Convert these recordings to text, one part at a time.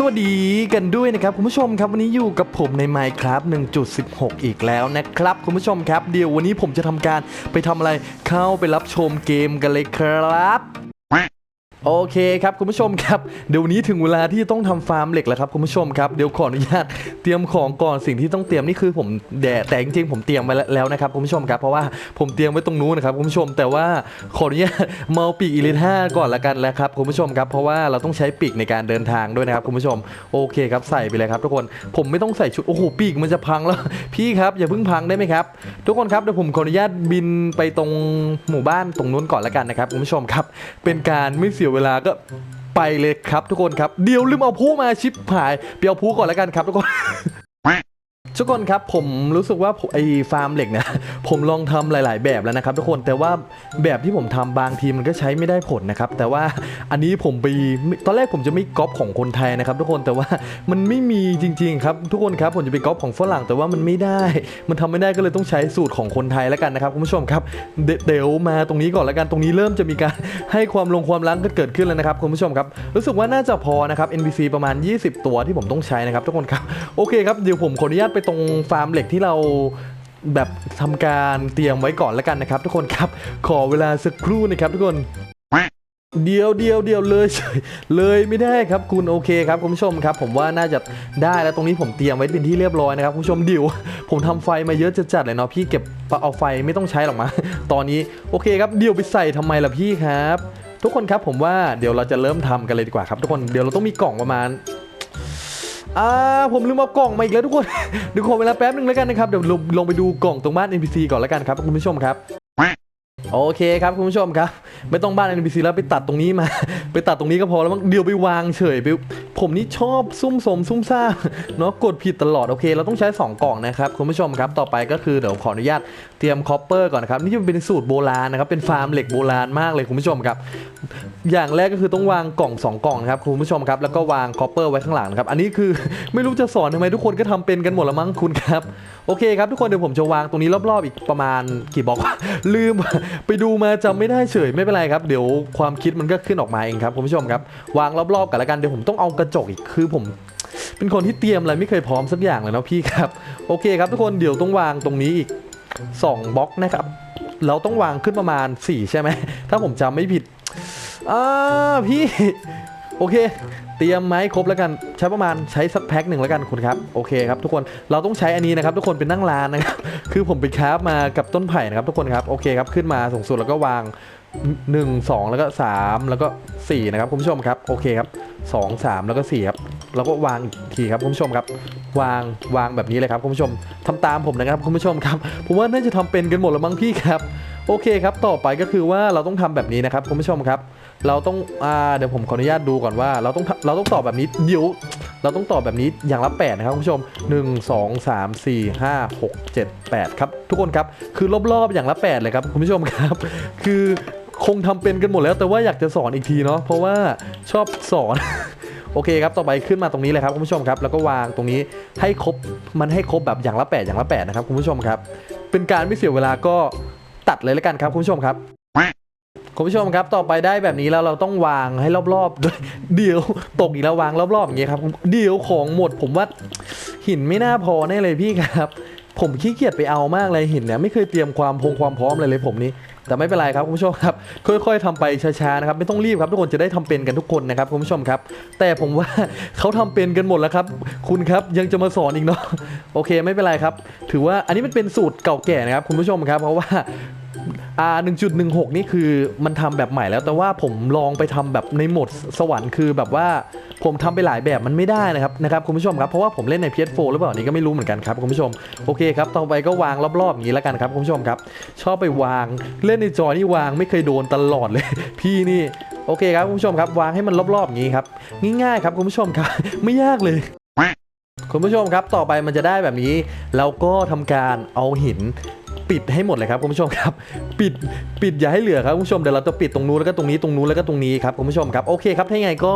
สวัสดีกันด้วยนะครับคุณผู้ชมครับวันนี้อยู่กับผมใน Minecraft 1.16 อีกแล้วนะครับคุณผู้ชมครับเดี๋ยววันนี้ผมจะทำการไปทำอะไรเข้าไปรับชมเกมกันเลยครับ โอเคครับคุณผู้ชมครับเดี๋ยวนี้ถึงเวลาที่ต้องทำฟาร์มเหล็กแล้วครับคุณผู้ชมครับเดี๋ยวขออนุญาตเตรียมของก่อนสิ่งที่ต้องเตรียมนี่คือผมแดดแต่จริงๆผมเตรียมไว้แล้วนะครับคุณผู้ชมครับเพราะว่าผมเตรียมไว้ตรงนู้นนะครับคุณผู้ชม แต่ว่าขออนุญาตเมาปีกอีลิท่าก่อนละกันแล้วครับคุณผู้ชมครับเพราะว่าเราต้องใช้ปีกในการเดินทางด้วยนะครับคุณผู้ชมโอเคครับใส่ไปเลยครับทุกคนผมไม่ต้องใส่ชุดโอ้โหปีกมันจะพังแล้วพี่ครับอย่าเพิ่งพังได้ไหมครับทุกคนครับเดี๋ยวผมขออนุญาตบินไปตรงหมู่บ้านตรงนู้นก่อนละกันนะครับคุณผู้ชมครับเป็นการไม่เสียเวลาก็ไปเลยครับทุกคนครับ เดี๋ยวลืมเอาผู้มาชิปหายไปเอาผู้ก่อนแล้วกันครับทุกคน ทุกคนครับผมรู้สึกว่าไอ้ฟาร์มเหล็กนะผมลองทำหลาย ๆ แบบแล้วนะครับ ทุกคนแต่ว่าแบบที่ผมทำบางทีมันก็ใช้ไม่ได้ผลนะครับ แต่ว่าอันนี้ผมไปตอนแรกผมจะไม่ก๊อปของคนไทยนะครับ ทุกคนแต่ว่ามันไม่มีจริง ๆ ครับ ทุกคนครับผมจะไปก๊อปของฝรั่งแต่ว่ามันไม่ได้ มันทำไม่ได้ก็เลยต้องใช้สูตรของคนไทยแล้วกันนะครับคุณผู้ชมครับเดี๋ยวมาตรงนี้ก่อนแล้วกันตรงนี้เริ่มจะมีการให้ความลงความล้างกันเกิดขึ้นแล้วนะครับคุณผู้ชมครับ รู้สึกว่าน่าจะพอนะครับ NPC ประมาณ 20 ตัวที่ผมต้องใช้นะครับ ทุกคนครับโอเคครับเดี๋ยวผมขออนุญาตไปไปตรงฟาร์มเหล็กที่เราแบบทำการเตรียมไว้ก่อนแล้วกันนะครับ ทุกคนครับขอเวลาสักครู่นะครับ ทุกคนเดียวเดียวเดียวเลยเฉยเลยไม่ได้ครับคุณโอเคครับคุณผู้ชมครับ ผมว่าน่าจะได้แล้วตรงนี้ผมเตรียมไว้เป็นที่เรียบร้อยนะครับคุณผู้ชมเดี๋ยวผมทำไฟมาเยอะจะจัดเลยเนาะพี่เก็บเอาไฟไม่ต้องใช้หรอกมาตอนนี้โอเคครับเดียวไปใส่ทำไมล่ะพี่ครับ ทุกคนครับผมว่าเดี๋ยวเราจะเริ่มทำกันเลยดีกว่าครับ ทุกคนเดี๋ยวเราต้องมีกล่องประมาณ อ่าผมลืมเอากล่องมาอีกแล้วทุกคนเดี๋ยวขอเวลาแป๊บนึงแล้วกันนะครับเดี๋ยวลงลงไปดูกล่องตรงบ้าน NPC ก่อนแล้วกันครับคุณผู้ชมครับ โอเคครับคุณผู้ชมครับ ไม่ต้องบ้าน NPC แล้วไปตัดตรงนี้มา ไปตัดตรงนี้ก็พอแล้วมั้งเดี๋ยวไปวางเฉยไปผมนี่ชอบซุ่มสมซุ่มซ่ามเนาะกดผิดตลอดโอเค เราต้องใช้ 2 กล่องนะครับคุณผู้ชมครับต่อไปก็คือเดี๋ยวขออนุญาตเตรียมคอปเปอร์ก่อนนะครับนี่จะเป็นสูตรโบราณนะครับเป็นฟาร์มเหล็กโบราณมากเลยคุณผู้ชมครับ อย่างแรกก็คือต้องวางกล่อง 2 กล่องนะครับคุณผู้ชมครับแล้วก็วางคอปเปอร์ไว้ข้างหลังนะครับอันนี้คือไม่รู้จะสอนทำไมทุกคนก็ทำเป็นกันหมดละมั้งคุณครับโอเคครับทุกคนเดี๋ยวผมจะวางตรงนี้รอบๆอีกประมาณกี่บล็อกลืมไปดูมาจำไม่ได้เฉยไม่เป็นไรครับ เดี๋ยวความคิดมันก็ขึ้นออกมาเองครับคุณผู้ชมครับ วางรอบๆกันล้วกันเดี๋ยวผมต้องเอากระจกอีกคือผมเป็นคนที่เตรียมอะไรไม่เคยพร้อมสักอย่างเลยเนาะพี่ครับ โอเคครับทุกคนเดี๋ยวต้องวางตรงนี้อีก2บล็อกนะครับ เราต้องวางขึ้นประมาณ 4 ใช่ไหม ถ้าผมจำไม่ผิดอ่าพี่ โอเค เตรียมไม้ครบแล้วกันใช้ประมาณใช้สักแพ็คหนึ่งแล้วกันคุณครับโอเคครับทุกคนเราต้องใช้อันนี้นะครับทุกคนเป็นนั่งร้านนะครับคือผมไปคราฟมากับต้นไผ่นะครับทุกคนครับโอเคครับขึ้นมาสูงสุดแล้วก็วาง1 2 แล้วก็ 3 แล้วก็ 4 นะครับคุณผู้ชมครับโอเคครับ 2 3 แล้วก็4ครับแล้วก็วางอีกทีครับคุณผู้ชมครับ วางวางแบบนี้เลยครับคุณผู้ชมทำตามผมนะครับคุณผู้ชมครับผมว่าน่าจะทำเป็นกันหมดแล้วมั้งพี่ครับ โอเคครับ ต่อไปก็คือว่าเราต้องทำแบบนี้นะครับคุณผู้ชมครับ เราต้องอ่าเดี๋ยวผมขออนุญาตดูก่อนว่าเราต้องเราต้องตอบแบบนี้เดี๋ยวเราต้องตอบแบบนี้อย่างละ8นะครับคุณผู้ชม 1 2 3 4 5 6 7 8 ครับทุกคนครับคือรอบๆอย่างละ 8 เลยครับคุณผู้ชมครับ คือคงทำเป็นกันหมดแล้ว แต่ว่าอยากจะสอนอีกทีเนาะเพราะว่าชอบสอนโอเคครับ ต่อไปขึ้นมาตรงนี้เลยครับคุณผู้ชมครับ แล้วก็วางตรงนี้ให้ครบ มันให้ครบแบบอย่างละ 8 อย่างละ 8 นะครับคุณผู้ชมครับ เป็นการไม่เสียเวลาก็ตัดเลยแล้วกันครับคุณผู้ชมครับ คุณผู้ชมครับต่อไปได้แบบนี้แล้วเราต้องวางให้รอบๆด้วยเดี๋ยวตกอีกแล้ววางรอบๆอย่างเงี้ยครับเดี๋ยวของหมดผมว่าหินไม่น่าพอแน่เลยพี่ครับ ผมขี้เกียจไปเอามากเลยหินเนี่ยไม่เคยเตรียมความพงความพร้อมเลยเลยผมนี่แต่ไม่เป็นไรครับคุณผู้ชมครับค่อยๆทำไปช้าๆนะครับไม่ต้องรีบครับทุกคนจะได้ทำเป็นกันทุกคนนะครับคุณผู้ชมครับ แต่ผมว่าเขาทำเป็นกันหมดแล้วครับ คุณครับยังจะมาสอนอีกเนาะโอเคไม่เป็นไรครับ ถือว่าอันนี้มันเป็นสูตรเก่าแก่นะครับคุณผู้ชมครับ เพราะว่า อ่า1.16 นี่คือมันทำแบบใหม่แล้วแต่ว่าผมลองไปทำแบบในโหมดสวรรค์คือแบบว่าผมทำไปหลายแบบมันไม่ได้นะครับนะครับคุณผู้ชมครับเพราะว่าผมเล่นใน PS4 หรือเปล่านี่ก็ไม่รู้เหมือนกันครับคุณผู้ชมโอเคครับต่อไปก็วางรอบๆอย่างนี้แล้วกันครับคุณผู้ชมครับ ชอบไปวางเล่นในจอนี่วางไม่เคยโดนตลอดเลย พี่นี่โอเคครับคุณผู้ชมครับวางให้มันรอบๆอย่างนี้ครับง่ายๆครับคุณผู้ชมครับไม่ยากเลยคุณผู้ชมครับต่อไปมันจะได้แบบนี้ แล้วก็ทำการเอาหิน ปิดให้หมดเลยครับคุณผู้ชมครับ ปิดปิดอย่าให้เหลือครับคุณผู้ชมเดี๋ยวเราจะปิดตรงนู้นแล้วก็ตรงนี้ตรงนู้นแล้วก็ตรงนี้ครับคุณผู้ชมครับโอเคครับถ้ายังไงก็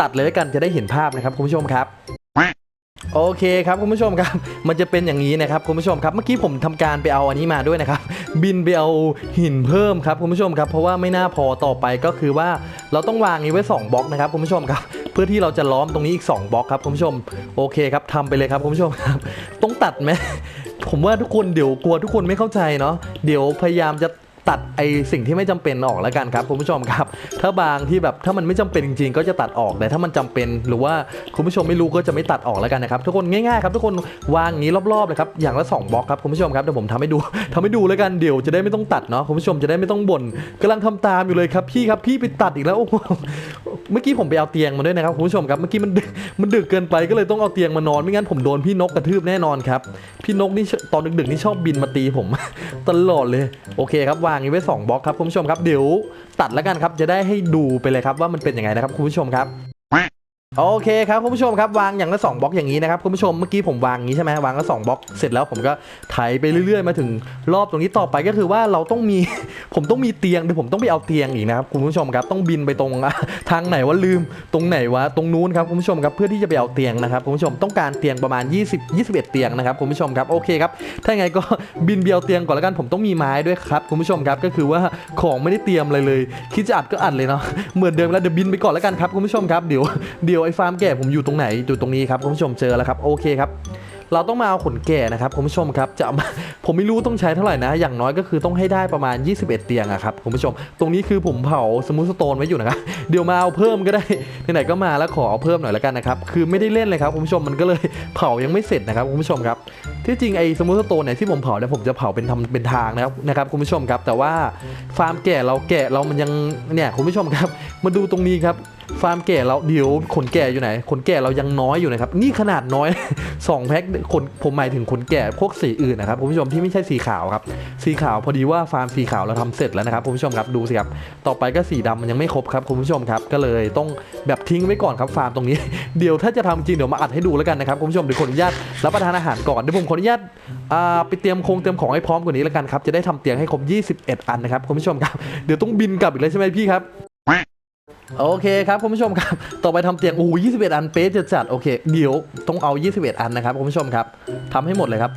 ตัดเลยด้วกันจะได้เห็นภาพนะครับคุณผู้ชมครับโอเคครับคุณผู้ชมครับ มันจะเป็นอย่างนี้นะครับคุณผู้ชมครับ เมื่อกี้ผมทำการไปเอาอันนี้มาด้วยนะครับ บินไปเอาหินเพิ่มครับคุณผู้ชมครับ เพราะว่าไม่น่าพอต่อไปก็คือว่าเราต้องวางนี้ไว้2บล็อกนะครับคุณผู้ชมครับเพื่อที่เราจะล้อมตรงนี้อีก2บล็อกครับคุณผู้ชมโอเคครับทำไปเลยครับคุณผู้ชมครับต้องตัดไหม ผมว่าทุกคนเดี๋ยวกลัวทุกคนไม่เข้าใจเนาะเดี๋ยวพยายามจะ ตัดไอสิ่งที่ไม่จำเป็นออกแล้วกันครับคุณผู้ชมครับ ถ้าบางที่แบบถ้ามันไม่จำเป็นจริงๆ ก็จะตัดออกแต่ถ้ามันจำเป็นหรือว่าคุณผู้ชมไม่รู้ก็จะไม่ตัดออกแล้วกันนะครับทุกคนง่ายๆครับทุกคนวางอย่างนี้รอบๆเลยครับอย่างละ2บล็อกครับคุณผู้ชมครับเดี๋ยวผมทำให้ดูทำให้ดูแล้วกันเดี๋ยวจะได้ไม่ต้องตัดเนาะคุณผู้ชมจะได้ไม่ต้องบ่นกำลังทำตามอยู่เลยครับพี่ครับพี่ไปตัดอีกแล้วโอ้โหเมื่อกี้ผมไปเอาเตียงมาด้วยนะครับคุณผู้ชมครับเมื่อกี้มันมันดึกเกินไปก็เลยต้องเอาเตียงมานอนไม่งั้นผมโดนพี่นกกระทืบแน่นอนครับพี่นกนี่ตอนดึกๆนี่ชอบบินมาตีผมตลอดเลยโอเคครับวางอย่างไว้สองบล็อกครับคุณผู้ชมครับเดี๋ยวตัดแล้วกันครับจะได้ให้ดูไปเลยครับว่ามันเป็นยังไงนะครับคุณผู้ชมครับ โอเคครับคุณผู้ชมครับวางอย่างละ2บล็อกอย่างนี้นะครับคุณผู้ชมเมื่อกี้ผมวางอย่างนี้ใช่ไหมวางละ2บล็อกเสร็จแล้วผมก็ไถไปเรื่อยๆ มาถึงรอบตรงนี้ต่อไปก็คือว่าเราต้องมี ผมต้องมีเตียงเดี๋ยวผมต้องไปเอาเตียงอีกนะครับคุณผู้ชมครับต้องบินไปตรงทางไหนว่าลืมตรงไหนวะตรงนู้นครับคุณผู้ชมครับเพื่อที่จะไปเอาเตียงนะครับคุณผู้ชมต้องการเตียงประมาณ 20 21 เตียงนะครับคุณผู้ชมครับโอเคครับถ้าไงก็บินเบียวเตียงก่อนแล้วกันผมต้องมีไม้ด้วยครับคุณผู้ชมครับก็คือว่าของไม่ได้เตรียมอะไรเลย คิดจะอัดก็อัดเลยเนาะเหมือนเดิมแล้วเดี๋ยวบินไปก่อนแล้วกันครับคุณผู้ชมครับเดี๋ยวเดี๋ยวไอ้ฟาร์มแก่ผมอยู่ตรงไหนอยู่ตรงนี้ครับคุณผู้ชมเจอแล้วครับโอเคครับเราต้องมาเอาขนแก่นะครับคุณผู้ชมครับจะมาผมไม่รู้ต้องใช้เท่าไหร่นะ อย่างน้อยก็คือต้องให้ได้ประมาณ 21 เตียงอะครับคุณผู้ชม ตรงนี้คือผมเผาสมูทสโตนไว้อยู่นะครับเดี๋ยวมาเอาเพิ่มก็ได้ไหนๆก็มาแล้วขอเอาเพิ่มหน่อยแล้วกันนะครับคือไม่ได้เล่นเลยครับคุณผู้ชมมันก็เลยเผายังไม่เสร็จนะครับคุณผู้ชมครับที่จริงไอ้สมูทสโตนเนี่ยที่ผมเผาเนี่ยผมจะเผาเป็นทำเป็นทางนะครับนะครับคุณผู้ชมครับ แต่ว่าฟาร์มแก่เราแก่เรามันยังเนี่ยคุณผู้ชมครับ มาดูตรงนี้ครับ ฟาร์มแก่เราเดี๋ยวขนแก่อยู่ไหนขนแก่เรายังน้อยอยู่นะครับนี่ขนาดน้อยสองแพ็คขนผมหมายถึงขนแก่พวกสีอื่นนะครับคุณผู้ชมที่ไม่ใช่สีขาวครับสีขาวพอดีว่าฟาร์มสีขาวเราทำเสร็จแล้วนะครับคุณผู้ชมครับดูสิครับต่อไปก็สีดำมันยังไม่ครบครับคุณผู้ชมครับก็เลยต้องแบบทิ้งไว้ก่อนครับฟาร์มตรงนี้ เดี๋ยวถ้าจะทำจริงเดี๋ยวมาอัดให้ดูแล้วกันนะครับคุณผู้ชมเดี๋ยวขออนุญาตรับประทานอาหารก่อนเดี๋ยวผมขออนุญาตไปเตรียมคงเตรียมของให้พร้อมกว่านี้แล้วกันครับจะได้ทำเตียงให้ครบ 21 อันนะครับคุณผู้ชมครับเดี๋ยวต้องบินกลับอีกแล้วใช่ไหมพี่ครับ โอเคครับคุณผู้ชมครับ ต่อไปทำเตียงโอ้โห21อันเป๊ะจะจัดโอเคเดี๋ยวต้องเอา 21 อันนะครับคุณผู้ชมครับทำให้หมดเลยครับ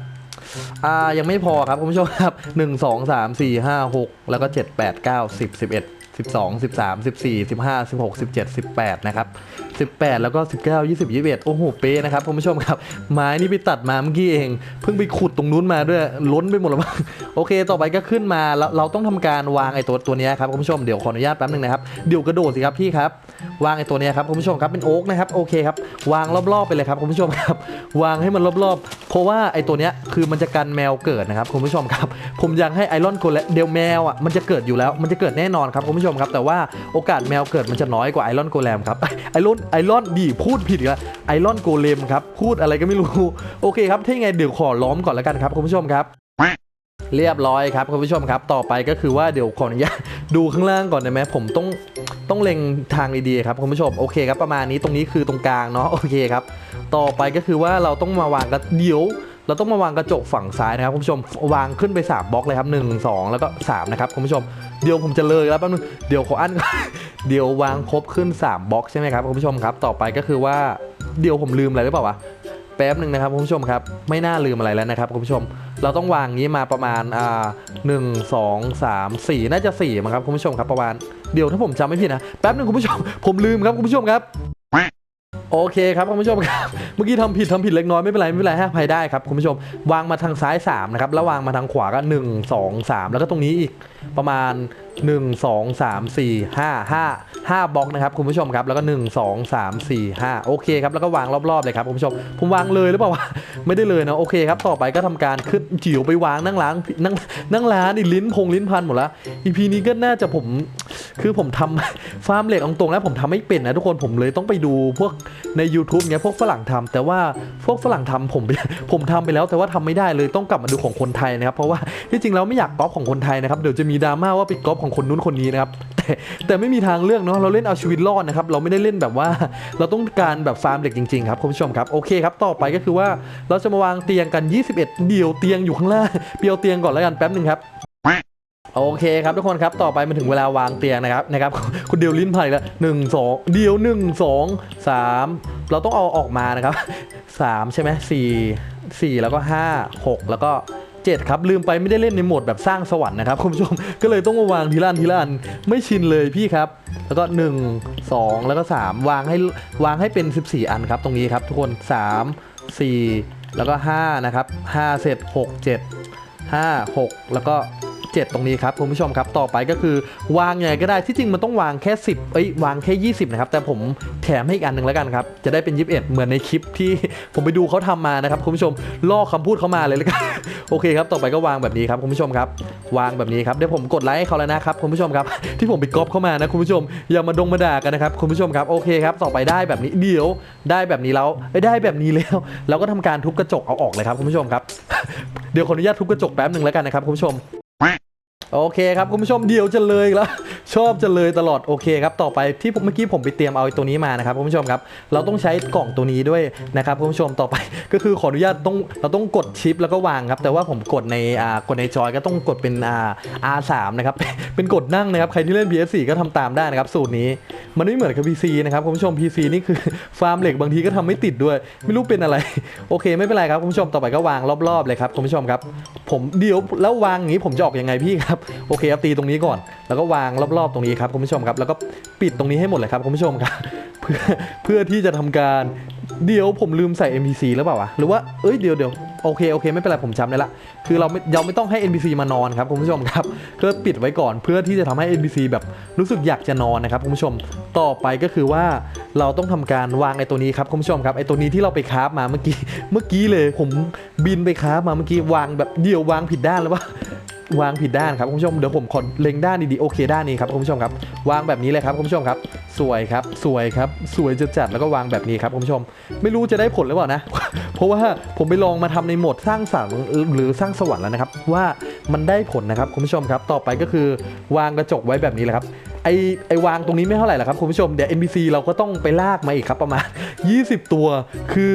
อ่ายังไม่พอครับคุณผู้ชมครับ 1 2 3 4 5 6 แล้วก็ 7 8 9 10 11 12 13 14 15 16 17 18นะครับ18 แล้วก็ 19 20 21 โอ้โหเป๊ะนะครับคุณผู้ชมครับ ไม้นี่ไปตัดมาเมื่อกี้เอง เพิ่งไปขุดตรงนู้นมาด้วยล้นไปหมดแล้วมั้งโอเค ต่อไปก็ขึ้นมาแล้วเราต้องทำการวางไอ้ตัวตัวนี้ครับคุณผู้ชมเดี๋ยวขออนุญาตแป๊บนึงนะครับเดี๋ยวกระโดดสิครับพี่ครับ วางไอ้ตัวนี้ครับคุณผู้ชมครับเป็นโอ๊กนะครับโอเคครับวางรอบๆไปเลยครับคุณผู้ชมครับ วางให้มันรอบๆ เพราะว่าไอ้ตัวนี้คือมันจะกันแมวเกิดนะครับคุณผู้ชมครับ ผมยากให้ไอรอนโกลเดลแมวอะมันจะเกิดอยู่แล้วมันจะเกิดแน่นอนครับคุณผู้ชมครับ แต่ว่าโอกาสแมวเกิดมันจะน้อยกว่าไอรอนโกเลมครับไอรอนไอรอนดีพูดผิดอีกแล้วไอรอนโกเลมครับ พูดอะไรก็ไม่รู้ โอเคครับถ้ายังไงเดี๋ยวขอล้อมก่อนแล้วกันครับคุณผู้ชมครับเรียบร้อยครับคุณผู้ชมครับ ต่อไปก็คือว่าเดี๋ยวขออนุญาตดูข้างล่างก่อนได้ไหมผมต้องต้องเล็งทางดีๆครับคุณผู้ชมโอเคครับประมาณนี้ตรงนี้คือตรงกลางเนาะโอเคครับ ต่อไปก็คือว่าเราต้องมาวางกระเดี๋ยว เราต้องมาวางกระจกฝั่งซ้ายนะครับคุณผู้ชมวางขึ้นไป3บล็อกเลยครับ 1 2 แล้วก็3นะครับคุณผู้ชม เดี๋ยวผมจะเลยแล้วแป๊บนึงเดี๋ยวขออันก่อนเดี๋ยววางครบขึ้น 3บล็อกใช่ไหมครับคุณผู้ชมครับ ต่อไปก็คือว่าเดี๋ยวผมลืมอะไรหรือเปล่าวะแป๊บหนึ่งนะครับคุณผู้ชมครับไม่น่าลืมอะไรแล้วนะครับคุณผู้ชม เราต้องวางนี้มาประมาณอ่าหนึ่งสองสามสี่น่าจะสี่มั้งครับคุณผู้ชมครับประมาณเดี๋ยวถ้าผมจำไม่ผิดนะแป๊บหนึ่งคุณผู้ชมผมลืมครับคุณผู้ชมครับ โอเคครับคุณผู้ชมครับ เมื่อกี้ทำผิดทำผิดเล็กน้อยไม่เป็นไรไม่เป็นไรให้อภัยได้ครับคุณผู้ชม วางมาทางซ้าย3นะครับแล้ววางมาทางขวาก็ 1 2 3 แล้วก็ตรงนี้อีกประมาณ 1 2 3 4 5 5 5บล็อกนะครับคุณผู้ชมครับแล้วก็ 1 2 3 4 5 โอเคครับแล้วก็วางรอบๆเลยครับคุณผู้ชมผมวางเลยหรือเปล่าวะไม่ได้เลยนะโอเคครับต่อไปก็ทำการขึ้นจิ๋วไปวางนั่งล้างนั่งนั่งร้านอีลิ้นพงลิ้นพันหมดล้วอีพีนี้ก็น่าจะผมคือผมทำฟาร์มเหล็กอาตรงๆแล้วผมทำไม่เป็นนะทุกคนผมเลยต้องไปดูพวกใน YouTube เงี้ยพวกฝรั่งทำแต่ว่าพวกฝรั่งทำผมผมทำไปแล้วแต่ว่าทำไม่ได้เลยต้องกลับมาดูของคนไทยนะครับเพราะว่าที่จริงแล้วไม่อยากก๊อปของคนไทยนะครับเดี๋ยวจะมีดราม่าว่าไปก๊อปของคนนู้นคนนี้นะครับแต่แต่ไม่มีทางเลือกเนาะเราเล่นเอาชีวิตรอดนะครับเราไม่ได้เล่นแบบว่า เราต้องการแบบฟาร์มเหล็กจริงๆครับคุณผู้ชมครับโอเคครับต่อไปก็คือว่าเราจะมาวางเตียงกัน 21 เดี่ยวเตียงอยู่ข้างล่างเปียวเตียงก่อนแล้วกันแป๊บหนึ่งครับโอเคครับทุกคนครับต่อไปมาถึงเวลาวางเตียงนะครับนะครับคุณเดียวลิ้นผ่แล้วหนึ่งสองเดียวหนึ่งสองสามเราต้องเอาออกมานะครับสามใช่ไหมสี่สี่แล้วก็ห้าหกแล้วก็ 7ครับลืมไปไม่ได้เล่นในโหมดแบบสร้างสวรรค์นะครับคุณผู้ชมก็เลยต้องมาวางทีละอันทีละอันไม่ชินเลยพี่ครับ แล้วก็ 1 2 แล้วก็ 3 วางให้วางให้เป็น 14 อันครับ ตรงนี้ครับทุกคน 3 4 แล้วก็5นะครับ5เสร็จ6 7 5 6 แล้วก็ 7 ตรงนี้ครับคุณผู้ชมครับต่อไปก็คือวางไงก็ได้ที่จริงมันต้องวางแค่ 10เอ้ยวางแค่ 20 นะครับ แต่ผมแถมให้อีกอันหนึ่งแล้วกันครับ จะได้เป็น 21 เหมือนในคลิปที่ผมไปดูเขาทำมานะครับคุณผู้ชมลอกคำพูดเขามาเลยแล้วกันโอเคครับต่อไปก็วางแบบนี้ครับคุณผู้ชมครับ วางแบบนี้ครับเดี๋ยวผมกดไลค์ให้เขาแล้วนะครับคุณผู้ชมครับที่ผมไปก๊อปเข้ามานะคุณผู้ชมอย่ามาดงมาด่ากันนะครับคุณผู้ชมครับโอเคครับต่อไปได้แบบนี้เดี๋ยวได้แบบนี้แล้วได้แบบนี้แล้วเราก็ทำการทุบกระจกเอาออกเลยครับคุณผู้ชมครับเดี๋ยวขออนุญาตทุบกระจกแป๊บหนึ่งแล้วกันนะครับคุณผู้ชม โอเคครับคุณผู้ชมเดี๋ยวจะเลยแล้ว ชอบจะเลยตลอดโอเคครับต่อไปที่ผมเมื่อกี้ผมไปเตรียมเอาตัวนี้มานะครับคุณผู้ชมครับ เราต้องใช้กล่องตัวนี้ด้วยนะครับคุณผู้ชมต่อไปก็คือขออนุญาตต้องเราต้องกดชิปแล้วก็วางครับ แต่ว่าผมกดในอ่ากดในจอยก็ต้องกดเป็นอ่า R3 นะครับเป็นกดนั่งนะครับใครที่เล่น PS4 ก็ทำตามได้นะครับสูตรนี้ มันไม่เหมือนกับ PC นะครับคุณผู้ชม PC นี่คือฟาร์มเหล็กบางทีก็ทำไม่ติดด้วย ไม่รู้เป็นอะไร โอเคไม่เป็นไรครับคุณผู้ชมต่อไปก็วางรอบๆเลยครับคุณผู้ชมครับ ผมเดี๋ยวแล้ววางอย่างนี้ผมจะออกยังไงพี่ครับโอเคครับตีตรงนี้ก่อน แล้วก็วางรอบๆตรงนี้ครับคุณผู้ชมครับ แล้วก็ปิดตรงนี้ให้หมดเลยครับคุณผู้ชมครับ เพื่อเพื่อที่จะทำการเดี๋ยวผมลืมใส่ NPC หรือเปล่าวะหรือว่าเอ้ยเดี๋ยวเดี๋ยวโอเคโอเคไม่เป็นไรผมจำได้ละ คือเราไม่เราไม่ต้องให้ NPC มานอนครับคุณผู้ชมครับก็ปิดไว้ก่อนเพื่อที่จะทำให้ NPC แบบรู้สึกอยากจะนอนนะครับคุณผู้ชมต่อไปก็คือว่าเราต้องทำการวางไอ้ตัวนี้ครับคุณผู้ชมครับไอ้ตัวนี้ที่เราไปคราฟมาเมื่อกี้เมื่อกี้เลยผมบินไปคราฟมาเมื่อกี้วางแบบเดี๋ยววางผิดด้านแล้วว่า วางผิดด้านครับคุณผู้ชมเดี๋ยวผมขอเล็งด้านดีๆโอเคด้านนี้ครับคุณผู้ชมครับ วางแบบนี้เลยครับคุณผู้ชมครับ สวยครับ สวยครับ สวยจะจัดแล้วก็วางแบบนี้ครับคุณผู้ชม ไม่รู้จะได้ผลหรือเปล่านะ เพราะว่าผมไปลองมาทำในโหมดสร้างสรรค์หรือสร้างสวรรค์แล้วนะครับ ว่ามันได้ผลนะครับคุณผู้ชมครับ ต่อไปก็คือวางกระจกไว้แบบนี้แหละครับไอไอวางตรงนี้ไม่เท่าไหร่หรอกครับคุณผู้ชมเดี๋ยว NPC เราก็ต้องไปลากมาอีกครับประมาณ 20 ตัว คือ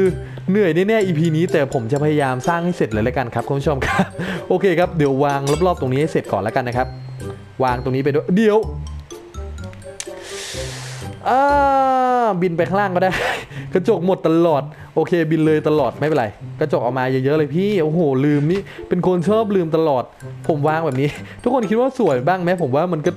เหนื่อยแน่ๆ EP นี้แต่ผมจะพยายามสร้างให้เสร็จเลยแล้วกันครับคุณผู้ชมครับ โอเคครับเดี๋ยววางรอบๆตรงนี้ให้เสร็จก่อนแล้วกันนะครับ วางตรงนี้ไปด้วยเดี๋ยวอ่าบินไปข้างล่างก็ได้ กระจกหมดตลอด โอเค บินเลยตลอดไม่เป็นไร กระจกเอามาเยอะๆเลยพี่โอ้โหลืมนี่เป็นคนชอบลืมตลอด ผมวางแบบนี้ ทุกคนคิดว่าสวยบ้างไหมผมว่ามันก็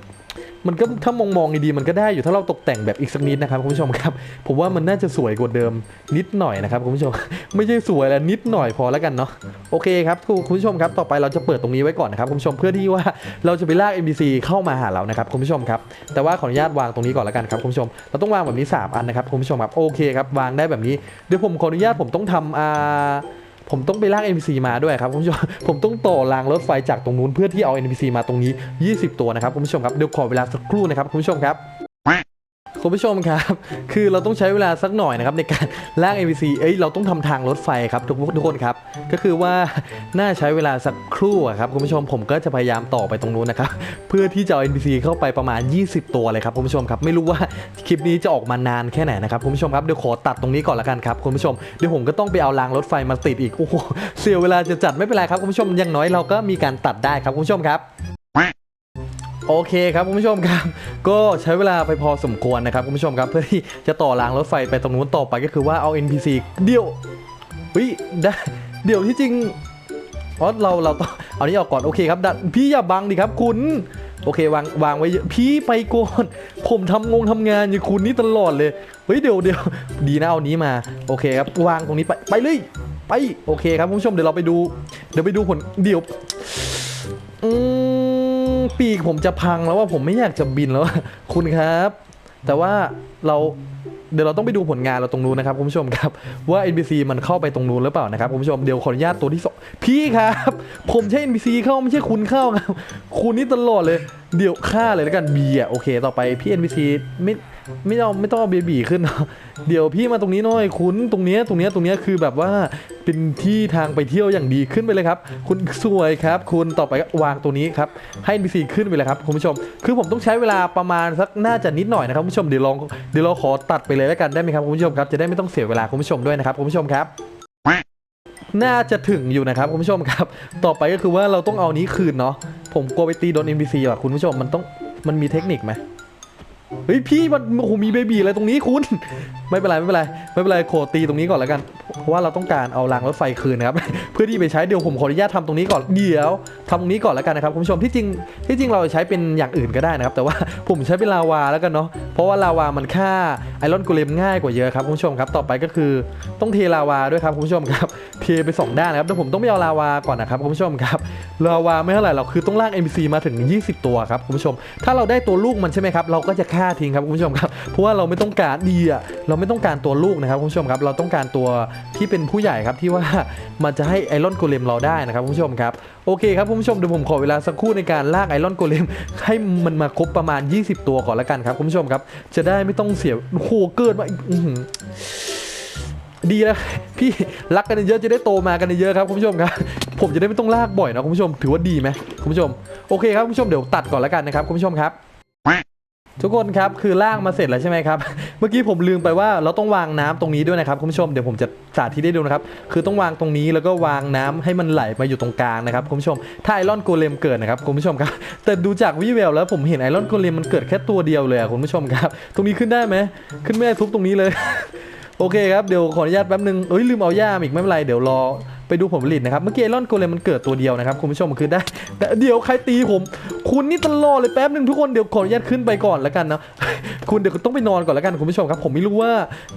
มันก็ถ้ามองมองดีๆมันก็ได้อยู่ถ้าเราตกแต่งแบบอีกสักนิดนะครับคุณผู้ชมครับ ผมว่ามันน่าจะสวยกว่าเดิมนิดหน่อยนะครับคุณผู้ชม ไม่ใช่สวยแล้วนิดหน่อยพอแล้วกันเนาะโอเคครับคุณผู้ชมครับต่อไปเราจะเปิดตรงนี้ไว้ก่อนนะครับคุณผู้ชมเพื่อที่ว่าเราจะไปลาก NPC เข้ามาหาเรานะครับคุณผู้ชมครับ แต่ว่าขออนุญาตวางตรงนี้ก่อนแล้วกันครับคุณผู้ชม เราต้องวางแบบนี้ 3 อันนะครับคุณผู้ชมครับโอเคครับวางได้แบบนี้เดี๋ยวผมขออนุญาตผมต้องทำอ่า ผมต้องไปลาก NPC มาด้วยครับคุณผู้ชมผมต้องต่อรางรถไฟจากตรงนู้นเพื่อที่เอา NPC มาตรงนี้ 20 ตัวนะครับคุณผู้ชมครับเดี๋ยวขอเวลาสักครู่นะครับคุณผู้ชมครับ คุณผู้ชมครับ คือเราต้องใช้เวลาสักหน่อยนะครับในการลาก NPC เอ้ยเราต้องทำทางรถไฟครับทุกทุกคนครับ ก็คือว่าน่าใช้เวลาสักครู่ครับคุณผู้ชมผมก็จะพยายามต่อไปตรงนู้นนะครับเพื่อที่จะเอา NPC เข้าไปประมาณ 20 ตัวเลยครับคุณผู้ชมครับไม่รู้ว่าคลิปนี้จะออกมานานแค่ไหนนะครับคุณผู้ชมครับเดี๋ยวขอตัดตรงนี้ก่อนละกันครับคุณผู้ชมเดี๋ยวผมก็ต้องไปเอารางรถไฟมาติดอีกโอ้โหเสียเวลาจะจัดไม่เป็นไรครับคุณผู้ชมอย่างน้อยเราก็มีการตัดได้ครับคุณผู้ชมครับ โอเคครับคุณผู้ชมครับ ก็ใช้เวลาไปพอสมควรนะครับคุณผู้ชมครับ เพื่อที่จะต่อรางรถไฟไปตรงนู้นต่อไปก็คือว่าเอา NPC เดี๋ยวเฮ้ยได้เดี๋ยวที่จริงอ๋อเราเราต้องเอานี้ออกก่อนโอเคครับดันพี่อย่าบังดิครับคุณโอเควางวางไว้เยอะพี่ไปก่อนผมทำงงทำงานอยู่คุณนี่ตลอดเลยเฮ้ยเดี๋ยวเดี๋ยวดีนะเอานี้มา โอเคครับวางตรงนี้ไปไปเลยไปโอเคครับคุณผู้ชมเดี๋ยวเราไปดู เดี๋ยวไปดูผลเดี๋ยวอืม ปีกผมจะพังแล้วว่าผมไม่อยากจะบินแล้วคุณครับ แต่ว่าเราเดี๋ยวเราต้องไปดูผลงานเราตรงนู้นนะครับคุณผู้ชมครับ ว่า NBC มันเข้าไปตรงนู้นหรือเปล่านะครับคุณผู้ชมเดี๋ยวขออนุญาตตัวที่สองพี่ครับ ผมใช่ NBC เข้าไม่ใช่คุณเข้าครับคุณนี่ตลอดเลย เดี๋ยวฆ่าเลยแล้วกันเบียโอเค ต่อไปพี่ NBC ไม่ ไม่ต้องไม่ต้องเอาเบบีขึ้นเนอะเดี๋ยวพี่มาตรงนี้หน่อยคุณตรงเนี้ยตรงเนี้ยตรงเนี้ยคือแบบว่าเป็นที่ทางไปเที่ยวอย่างดีขึ้นไปเลยครับ คุณสวยครับ คุณต่อไปก็วางตัวนี้ครับให้ NPC ขึ้นไปเลยครับคุณผู้ชม คือผมต้องใช้เวลาประมาณสักน่าจะนิดหน่อยนะครับคุณผู้ชมเดี๋ยวลองเดี๋ยวเราขอตัดไปเลยแล้วกันได้ไหมครับคุณผู้ชมครับจะได้ไม่ต้องเสียเวลาคุณผู้ชมด้วยนะครับคุณผู้ชมครับน่าจะถึงอยู่นะครับคุณผู้ชมครับ ต่อไปก็คือว่าเราต้องเอานี้คืนเนาะผมกลัวไปตีโดน NPC ว่ะคุณผู้ชมมันต้องมันมีเทคนิคไหม เฮ้ยพี่มันโอ้โหมีเบบีอะไรตรงนี้คุณ ไม่เป็นไรไม่เป็นไรไม่เป็นไรโขอตีตรงนี้ก่อนแล้วกันเพราะว่าเราต้องการเอารางรถไฟคืนนะครับ เพื่อที่ไปใช้เดี๋ยวผมขออนุญาตทำตรงนี้ก่อนเดี๋ยวทำตรงนี้ก่อนแล้วกันนะครับคุณผู้ชมที่จริงที่จริงเราใช้เป็นอย่างอื่นก็ได้นะครับ แต่ว่าผมใช้เป็นลาวาแล้วกันเนาะเพราะว่าลาวามันฆ่าไอรอนโกเลมง่ายกว่าเยอะครับคุณผู้ชมครับต่อไปก็คือต้องเทลาวาด้วยครับคุณผู้ชมครับเทไปสองด้านนะครับแต่ผมต้องไปเอาลาวาก่อนนะครับคุณผู้ชมครับลาวาไม่เท่าไหร่เราคือต้องลาก NPC มาถึง 20 ตัวครับคุณผู้ชม ถ้าเราได้ตัวลูกมันใช่ไหมครับเราก็จะฆ่าทิ้งครับคุณผู้ชมครับเพราะว่าเราไม่ต้องการดีอะเราไม่ต้องการตัวลูกนะครับคุณผู้ชมครับ เราต้องการตัวที่เป็นผู้ใหญ่ครับที่ว่ามันจะให้ไอรอนโกเลมเราได้นะครับคุณผู้ชมครับโอเคครับคุณผู้ชมเดี๋ยวผมขอเวลาสักครู่ในการลากไอรอนโกเลมให้มันมาครบประมาณ 20 ตัวก่อนละกันครับคุณผู้ชมครับ จะได้ไม่ต้องเสียโอ้โหเกิดมาดีแล้วพี่รักกันเยอะจะได้โตมากันเยอะครับคุณผู้ชมครับผมจะได้ไม่ต้องลากบ่อยนะคุณผู้ชมถือว่าดีไหมคุณผู้ชมโอเคครับคุณผู้ชมเดี๋ยวตัดก่อนล้วกันนะครับคุณผู้ชมครับ ทุกคนครับคือลากมาเสร็จแล้วใช่ไหมครับ เมื่อกี้ผมลืมไปว่าเราต้องวางน้ำตรงนี้ด้วยนะครับคุณผู้ชมเดี๋ยวผมจะสาธิตให้ดูนะครับ คือต้องวางตรงนี้แล้วก็วางน้ำให้มันไหลมาอยู่ตรงกลางนะครับคุณผู้ชมถ้าไอรอนโกเลมเกิดนะครับคุณผู้ชมครับแต่ดูจากวิแววแล้วผมเห็นไอรอนโกเลมมันเกิดแค่ตัวเดียวเลยคุณผู้ชมครับ ตรงนี้ขึ้นได้ไหมขึ้นไม่ได้ทุบตรงนี้เลย โอเคครับเดี๋ยวขออนุญาตแป๊บนึงเอ้ยลืมเอาย่ามอีกไม่เป็นไรเดี๋ยวรอ ไปดูผลผลิตนะครับ เมื่อกี้ไอรอนโกเลมมันเกิดตัวเดียวนะครับคุณผู้ชมคือได้แต่เดี๋ยวใครตีผม คุณนี่ตลอดเลยแป๊บนึงทุกคนเดี๋ยวขออนุญาตขึ้นไปก่อนแล้วกันนะคุณเดี๋ยวต้องไปนอนก่อนแล้วกันคุณผู้ชมครับ ผมไม่รู้ว่า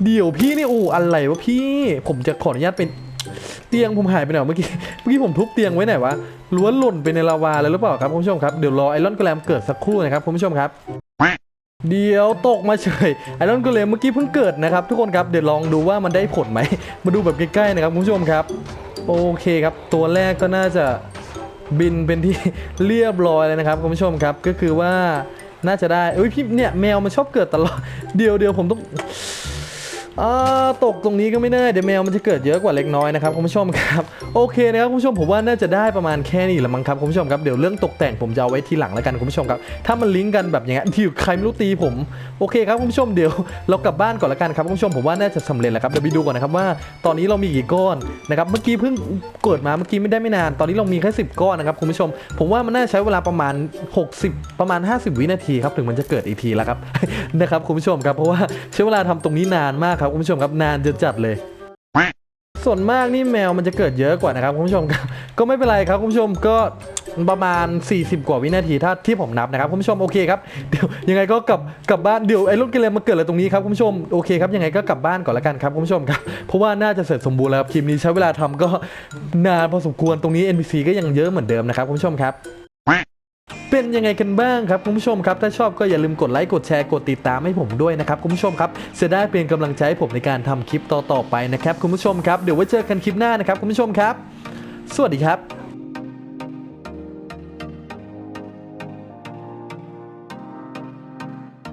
เดี๋ยวพี่นี่อู้อะไรวะพี่ ผมจะขออนุญาตเป็นเตียงผมหายไปไหนเมื่อกี้เมื่อกี้ผมทุบเตียงไว้ไหนวะล้วนหล่นไปในลาวาเลยหรือเปล่าครับคุณผู้ชมครับเดี๋ยวรอไอรอนโกเลมเกิดสักครู่นะครับคุณผู้ชมครับเดี๋ยวตกมาเฉยไอรอนโกเลมเมื่อกี้เพิ่งเกิดนะครับทุกคนครับเดี๋ยวลองดูว่ามันได้ผลไหมมาดูแบบใกล้ๆนะครับคุณผู้ชมครับ โอเคครับ ตัวแรกก็น่าจะบินเป็นที่เรียบร้อยเลยนะครับคุณผู้ชมครับก็คือว่าน่าจะได้เอ้ยพี่เนี่ยแมวมันชอบเกิดตลอดเดียวเดียวผมต้อง อ่าตกตรงนี้ก็ไม่ได้เดี๋ยวแมวมันจะเกิดเยอะกว่าเล็กน้อยนะครับคุณผู้ชมครับโอเคนะครับคุณผู้ชมผมว่าน่าจะได้ประมาณแค่นี้ละมั้งครับคุณผู้ชมครับเดี๋ยวเรื่องตกแต่งผมจะเอาไว้ทีหลังแล้วกันคุณผู้ชมครับถ้ามันลิงก์กันแบบอย่างเงี้ยที่ใครไม่รู้ตีผมโอเคครับคุณผู้ชมเดี๋ยวเรากลับบ้านก่อนละกันครับคุณผู้ชมผมว่าน่าจะสำเร็จแล้วครับเดี๋ยวไปดูก่อนนะครับว่าตอนนี้เรามีกี่ก้อนนะครับเมื่อกี้เพิ่งเกิดมาเมื่อกี้ไม่ได้ไม่นาน ตอนนี้เรามีแค่10 ก้อนนะครับคุณผู้ชม ผมว่ามันน่าใช้เวลาประมาณ 60 ประมาณ 50 วินาทีครับถึงมันจะเกิดอีกทีแล้วครับนะครับคุณผู้ชมครับเพราะว่าใช้เวลาทำตรงนี้นานมากครับคุณผู้ชมครับนานจะจัดเลย ส่วนมากนี่แมวมันจะเกิดเยอะกว่านะครับคุณผู้ชมครับก็ไม่เป็นไรครับคุณผู้ชมก็ประมาณ 40 กว่าวินาทีถ้าที่ผมนับนะครับคุณผู้ชมโอเคครับเดี๋ยวยังไงก็กลับกลับบ้านเดี๋ยวไอ้รถเกลมมาเกิดอะไรตรงนี้ครับคุณผู้ชมโอเคครับยังไงก็กลับบ้านก่อนละกันครับคุณผู้ชมครับเพราะว่าน่าจะเสร็จสมบูรณ์แล้วครับคลิปนี้ใช้เวลาทำก็นานพอสมควรตรงนี้ NPC ก็ยังเยอะเหมือนเดิมนะครับคุณผู้ชมครับ เป็นยังไงกันบ้างครับคุณผู้ชมครับถ้าชอบก็อย่าลืมกดไลค์กดแชร์กดติดตามให้ผมด้วยนะครับคุณผู้ชมครับจะได้เป็นกำลังใจให้ผมในการทำคลิปต่อๆไปนะครับคุณผู้ชมครับเดี๋ยวไว้เจอกันคลิปหน้านะครับคุณผู้ชมครับ สวัสดีครับ